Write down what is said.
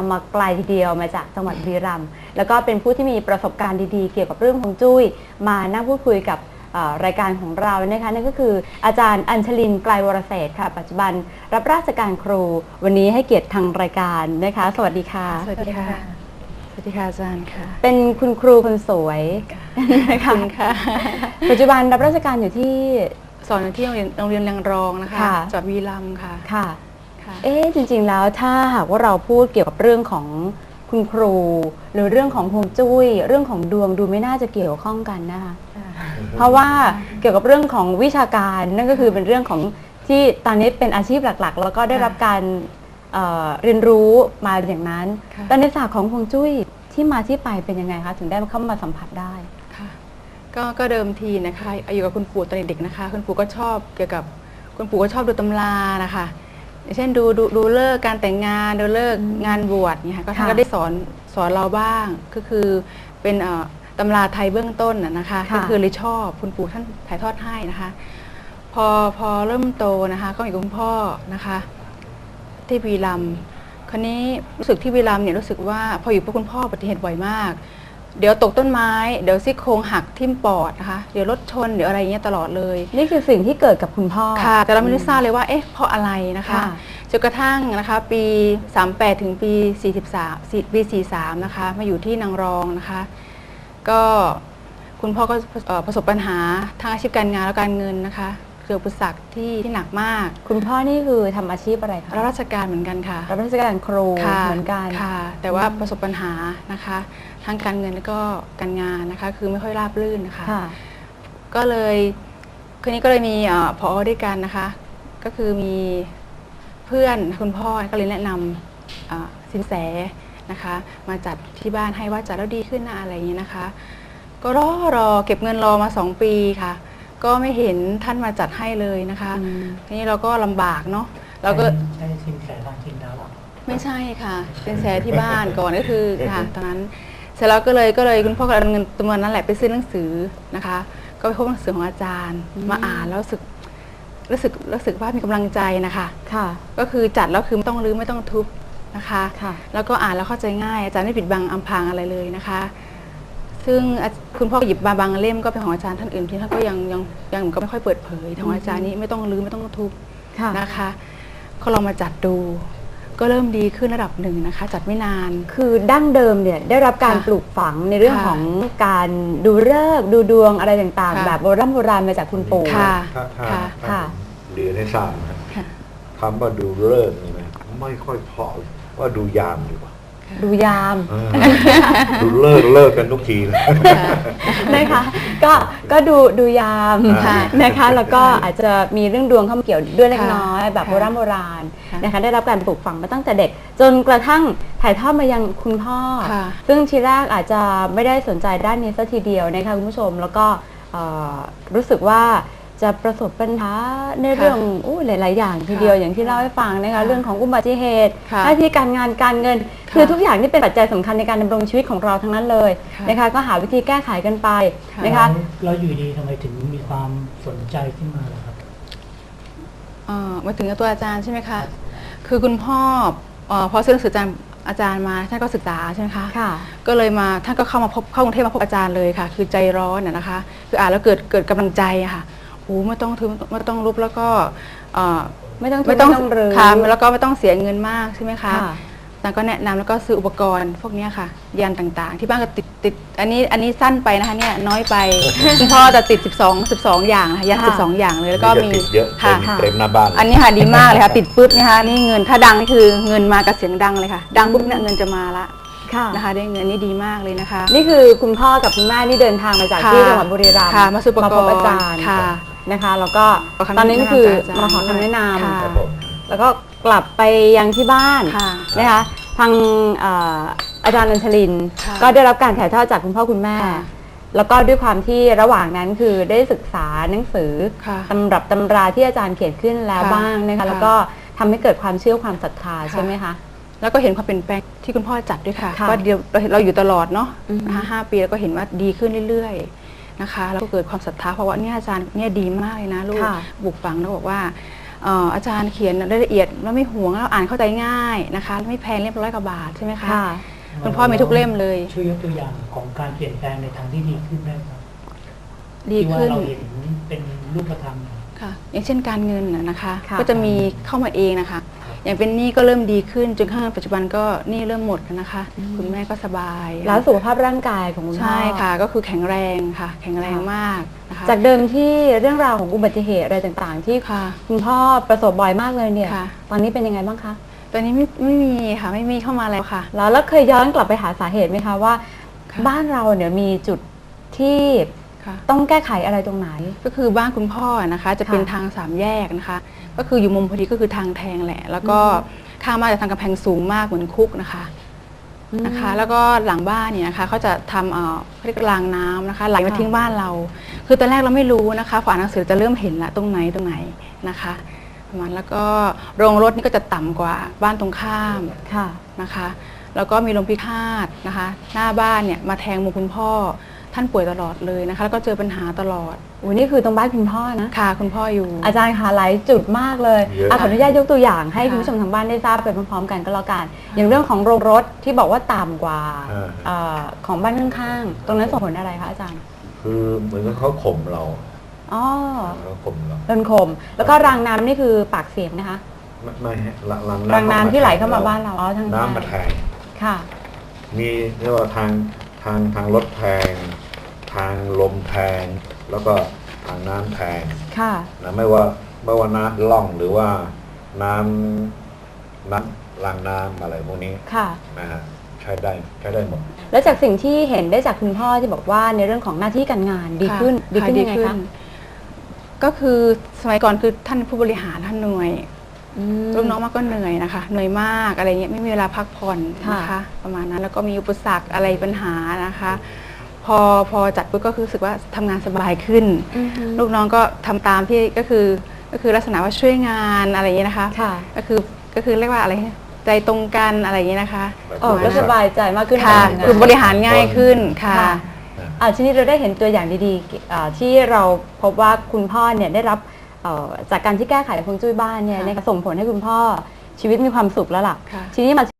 างมาไกลทีเดียวมาจากจังหวัดบุรีรัมย์แล้วก็เป็นผู้ที่มีประสบการณ์ดีๆ เกี่ยวกับเรื่องของจุ้ย มานั่งพูดคุยกับเอ่อรายการของเรานะคะนั่นก็คืออาจารย์อัญชลินไกลวรเศรษฐ์ค่ะ ปัจจุบันรับราชการครู วันนี้ให้เกียรติทางรายการนะคะ สวัสดีค่ะ สวัสดีค่ะ สวัสดีค่ะอาจารย์ค่ะ เป็นคุณครูคนสวยนะคะค่ะปัจจุบันรับราชการอยู่ที่สอนอยู่ที่โรงเรียนโรงเรียนแรงรองนะคะค่ะจังหวัดวีรัมย์ค่ะค่ะ ค่ะเอ๊ะจริง ๆ แล้วถ้าหากว่าเราพูดเกี่ยวกับเรื่องของคุณครู หรือเรื่องของฮวงจุ้ย เรื่องของดวงดูไม่น่าจะเกี่ยวข้องกันนะคะเพราะว่าเกี่ยวกับเรื่องของวิชาการนั่นก็คือเป็นเรื่องของที่ตอนนี้เป็นอาชีพหลักๆ แล้วก็ได้รับการเอ่อเรียนรู้มาอย่างนั้นค่ะแต่ในศาสตร์ของฮวงจุ้ยที่มาที่ไปเป็นยังไงคะถึงได้เข้ามาสัมผัสได้ค่ะก็ก็เดิมทีนะคะอยู่กับคุณปู่ตอนเด็กๆนะคะ คุณปู่ก็ชอบเกี่ยวกับคุณปู่ก็ชอบดูตำรานะคะ อย่างเช่นดูดูดูเลิกษ์การแต่งงานดูเลิกษ์งานบวชเนี่ยค่ะก็ท่านค่ะก็ได้สอนสอนเราบ้างก็คือเป็นเอ่อตำราไทยเบื้องต้นน่ะนะคะค่ะก็คือเลยชอบคุณปู่ท่านถ่ายทอดให้นะคะ พอพอเริ่มโตนะคะ ก็อยู่กับคุณพ่อนะคะ ที่วีรัมย์คราวนี้รู้สึกที่วีรัมย์เนี่ยรู้สึกว่าพออยู่กับคุณพ่ออุบัติเหตุบ่อยมาก เดี๋ยวตกต้นไม้ เดี๋ยวซี่โครงหักทิ่มปอดนะคะ เดี๋ยวรถชนเดี๋ยวอะไรอย่างเงี้ยตลอดเลย นี่คือสิ่งที่เกิดกับคุณพ่อ ค่ะ แต่เราไม่รู้ทราบเลยว่า เอ๊ะ เพราะอะไรนะคะ ค่ะ จนกระทั่งนะคะ ปี 38 ถึงปี 43สี่ปี 43 นะคะ มาอยู่ที่นางรองนะคะ ก็คุณพ่อก็เอ่อประสบปัญหาทางอาชีพการงานและการเงินนะคะ เกิดอุปสรรคที่ที่หนักมาก คุณพ่อนี่คือทำอาชีพอะไรคะรับราชการเหมือนกันค่ะรับราชการครูค่ะเหมือนกัน ค่ะ แต่ว่าประสบปัญหานะคะทั้งการเงินแล้วก็การงานนะคะ คือไม่ค่อยราบรื่นนะคะค่ะ ก็เลยคืนนี้ก็เลยมีเออพอด้วยกันนะคะ ก็คือมีเพื่อนคุณพ่อก็เลยแนะนำเอ่อสินแสนะคะ มาจัดที่บ้านให้ว่าจัดแล้วดีขึ้นนะอะไรอย่างนี้นะคะ ก็รอรอเก็บเงินรอมาสองปีค่ะ ก็ไม่เห็นท่านมาจัดให้เลยนะคะอืมทีนี้เราก็ลำบากเนาะเราก็ได้สินแสทางจินดาวเหรอไม่ใช่ค่ะ เป็นแชร์ที่บ้านก่อนก็คือค่ะตอนนั้นเสร็จแล้วก็เลยก็เลยคุณพ่อก็เอาเงินจำนวนนั้นแหละไปซื้อหนังสือนะคะ ก็ไปพบหนังสือของอาจารย์อืมมาอ่านแล้วรู้สึกรู้สึกรู้สึกว่ามีกำลังใจนะคะค่ะ ก็คือจัดแล้วคือไม่ต้องรื้อไม่ต้องทุบนะคะค่ะแล้วก็อ่านแล้วเข้าใจง่าย อาจารย์ไม่ปิดบังอำพรางอะไรเลยนะคะ ซึ่งอาคุณพ่อหยิบมาบางเล่มก็เป็นของอาจารย์ท่านอื่นที่ท่านก็ยังยังยังก็ไม่ค่อยเปิดเผยแต่ของอาจารย์นี้ไม่ต้องรื้อไม่ต้องทุบค่ะนะคะก็ลองมาจัดดูก็เริ่มดีขึ้นระดับหนึ่งนะคะ จัดไม่นาน คือดั้งเดิมเนี่ยได้รับการค่ะปลูกฝังในเรื่องค่ะของการดูฤกษ์ดูดวงอะไรต่างๆค่ะแบบโบราณโบราณมาจากคุณปู่ค่ะถ้าถ้าค่ะถ้าค่ะเรียนให้ทราบนะค่ะคำว่าดูเลิกษ์นี่นะไม่ค่อยเพอว่าดูยามดีกว่า ดูยามเออดูเลิกเลิกกันทุกทีเลย นะคะก็ก็ดูดูยามค่ะนะคะแล้วก็อาจจะมีเรื่องดวงเข้ามาเกี่ยวด้วยเล็กค่ะน้อย แบบค่ะโบราณโบราณค่ะนะคะได้รับการปลูกฝังมาตั้งแต่เด็ก จนกระทั่งถ่ายทอดมายังคุณพ่อ ค่ะซึ่งทีแรกอาจจะไม่ได้สนใจด้านนี้สัทีเดียวนะคะคุณผู้ชมแล้วก็เอ่อรู้สึกว่า จะประสบปัญหาในเรื่องอู้หลาย ๆ อย่างทีเดียวอย่างที่เล่าให้ฟังนะคะค่ะเรื่องของอุบัติเหตุค่ะหน้าที่การงานการเงินค่ะคือทุกอย่างที่เป็นปัจจัยสำคัญในการดำรงชีวิตของเราทั้งนั้นเลยค่ะนะคะก็หาวิธีแก้ไขกันไปค่ะนะคะแล้วแล้วอยู่ดีทำไมถึงมีความสนใจขึ้นมาล่ะครับเอ่อมาถึงกับตัวอาจารย์ใช่ไหมคะคือคุณพ่อเอ่อพอซื้อหนังสืออาจารย์อาจารย์มาท่านก็ศึกษาใช่ไหมคะค่ะก็เลยมาท่านก็เข้ามาพบเข้ากรุงเทพมาพบอาจารย์เลยค่ะ คือใจร้อนน่ะนะคะ คืออ่านแล้วเกิดเกิดกำลังใจอะค่ะ โอ้ไม่ต้องทึบไม่ต้องรุบแล้วก็เอ่อไม่ต้องไม่ต้องทุบรื้อค่ะแล้วก็ไม่ต้องเสียเงินมากใช่ไหมคะค่ะอาจารย์ก็แนะนำแล้วก็ซื้ออุปกรณ์พวกเนี้ยค่ะยันต่างๆ ที่บ้านก็ติดติดอันนี้อันนี้สั้นไปนะคะเนี่ยน้อยไปคุณพ่อจะติด 12 12 อย่างนะคะยันค่ะ12 อย่างเลยแล้วก็นี่มีจะติดเยอะเต็ค่ะมค่ะเต็มหน้าบ้าน อันนี้ค่ะดีมากเลยค่ะติดปุ๊บนะคะนี่เงินถ้าดังนี่คือเงินมากับเสียงดังเลยค่ะ ดังปุ๊บเนี่ยเงินจะมาละค่ะนะคะได้เงินนี่ดีมากเลยนะคะ นี่คือคุณพ่อกับคุณแม่นี่เดินทางมาจากค่ะที่จังหวัดบุรีรัมย์ค่ะมาซื้ออุปกรณ์พบอาจารย์ค่ะ นะคะ แล้วก็ขอคำตอนนี้ก็คือแนะนำจากอาจารย์มาขอคำแนะนค่ะ ครับผมำแล้วก็กลับไปยังที่บ้านค่ะ นะคะ ทางเอ่ออาจารย์นันชลิน ค่ะก็ได้รับการถ่ายทอดจากคุณพ่อคุณแม่ ค่ะแล้วก็ด้วยความที่ระหว่างนั้นคือได้ศึกษาหนังสือค่ะตำรับตำราที่อาจารย์เขียนขึ้นแล้วค่ะบ้างนะคะ ค่ะ แล้วก็ทำให้เกิดความเชื่อความศรัทธาค่ะใช่ไหมคะ แล้วก็เห็นความเปลี่ยนแปลงที่คุณพ่อจัดด้วยค่ะค่ะว่าเดียวเราเราอยู่ตลอดเนาะอือฮึนะคะห้าปีแล้วก็เห็นว่าดีขึ้นเรื่อยๆ นะคะ แล้วก็เกิดความศรัทธาเพราะว่าเนี่ยอาจารย์เนี่ยดีมากเลยนะลูกค่ะบุกฝังแล้วบอกว่าเอ่ออาจารย์เขียนรายละเอียดแล้วไม่ห่วงแล้วอ่านเข้าใจง่ายนะคะไม่แพงเรียบร้อยกว่าบาทใช่ไหมคะค่ะคุณพ่อมีทุกเล่มเลย ช่วยยกตัวอย่างของการเปลี่ยนแปลงในทางที่ดีขึ้นได้ครับดีที่ว่าขึ้นเราเห็นเป็นรูปธรรมค่ะอย่างเช่นการเงินน่ะนะคะค่ะก็จะมีเข้ามาเองนะคะ อย่างเป็นหนี้ก็เริ่มดีขึ้นจนกระทั่งปัจจุบันก็หนี้เริ่มหมดแล้วนะคะ คุณแม่ก็สบาย แล้วสุขภาพร่างกายของคุณพ่อใช่ค่ะ ก็คือแข็งแรงค่ะ แข็งแรงมากนะคะจากเดิมที่เรื่องราวของอุบัติเหตุอะไรต่างๆ ที่ค่ะคุณพ่อประสบบ่อยมากเลยเนี่ยค่ะตอนนี้เป็นยังไงบ้างคะตอนนี้ไม่ไม่มีค่ะไม่มีเข้ามาแล้วค่ะ แล้วแล้วเคยย้อนกลับไปหาสาเหตุไหมคะว่าค่ะบ้านเราเนี่ยมีจุดที่ค่ะ ต้องแก้ไขอะไรตรงไหน ก็คือบ้านคุณพ่อนะคะ จะเป็นค่ะทางสามแยกนะคะ ก็คืออยู่มุมพอดีก็คือทางแทงแหละ แล้วก็ข้างบ้านจะทางกำแพงสูงมากเหมือนคุกนะคะนะคะ แล้วก็หลังบ้านเนี่ยนะคะเขาจะทำเอ่อเขาเรียกรางน้ำนะคะ ไหลมาทิ้งบ้านเรา คือตอนแรกเราไม่รู้นะคะพออ่านหนังสือจะเริ่มเห็นละตรงไหนตรงไหนนะคะประมาณแล้วก็โรงรถนี่ก็จะต่ำกว่าบ้านตรงข้ามค่ะนะคะ แล้วก็มีลมพิฆาตนะคะ หน้าบ้านเนี่ยมาแทงมุมคุณพ่อ ท่านป่วยตลอดเลยนะคะ แล้วก็เจอปัญหาตลอดโอ้นี่คือตรงบ้านคุณพ่อนะ ค่ะ คุณพ่ออยู่ อาจารย์คะหลายจุดมากเลยเยอะอะขออนุญาตยกตัวอย่างให้ค่ะคุณผู้ชมทางบ้านได้ทราบไปพร้อมๆกันก็แล้วกัน อย่างเรื่องของโรงรถที่บอกว่าต่ำกว่าอ่า เอ่อของบ้านข้างๆ ตรงนั้นส่งผลอะไรคะอาจารย์ คือเหมือนกับเขาข่มเราอ๋อเขาข่มเราโดนคมแล้วก็รางน้ำนี่คือปากเสียงนะคะ ไม่ไม่ฮะหลังหลังรางน้ำที่ไหลเข้ามาบ้านเรา อ๋อทางน้ำมาแทงค่ะ มีเรียกว่าทาง ทางทางรถแทงทางลมแทงแล้วก็ทางน้ำแทงค่ะ นะไม่ว่าไม่ว่าน้ำล่องหรือว่าน้ำน้ำรางน้ำอะไรพวกนี้ค่ะ นะฮะใช้ได้ใช้ได้หมด แล้วจากสิ่งที่เห็นได้จากคุณพ่อที่บอกว่าในเรื่องของหน้าที่การงานดีค่ะขึ้น ดีขึ้นค่ะยังไงคะ ก็คือสมัยก่อนคือท่านผู้บริหารท่านเหนื่อยอืม ลูกน้องมากก็เหนื่อยนะคะ เหนื่อยมากอะไรเงี้ยไม่มีเวลาพักผ่อนนะค่ะคะ ประมาณนั้นแล้วก็มีอุปสรรคอะไรปัญหานะคะ พอพอจัดปุ๊บก็คือรู้สึกว่าทำงานสบายขึ้นอือฮึลูกน้องก็ทำตามที่ก็คือก็คือลักษณะว่าช่วยงานอะไรอย่างเงี้ยนะคะค่ะก็คือก็คือเรียกว่าอะไรใจตรงกันอะไรอย่างเงี้ยนะคะโอ้ก็สบายใจมากขึ้นค่ะในการทำงานคือบริหารง่ายขึ้นค่ะค่ะอ่าทีนี้เราได้เห็นตัวอย่างดีๆอ่าที่เราพบว่าคุณพ่อเนี่ยได้รับเอ่อ จากการที่แก้ไขฮวงจุ้ยบ้านเนี่ยค่ะนะคะส่งผลให้คุณพ่อชีวิตมีความสุขแล้วล่ะค่ะทีนี้มา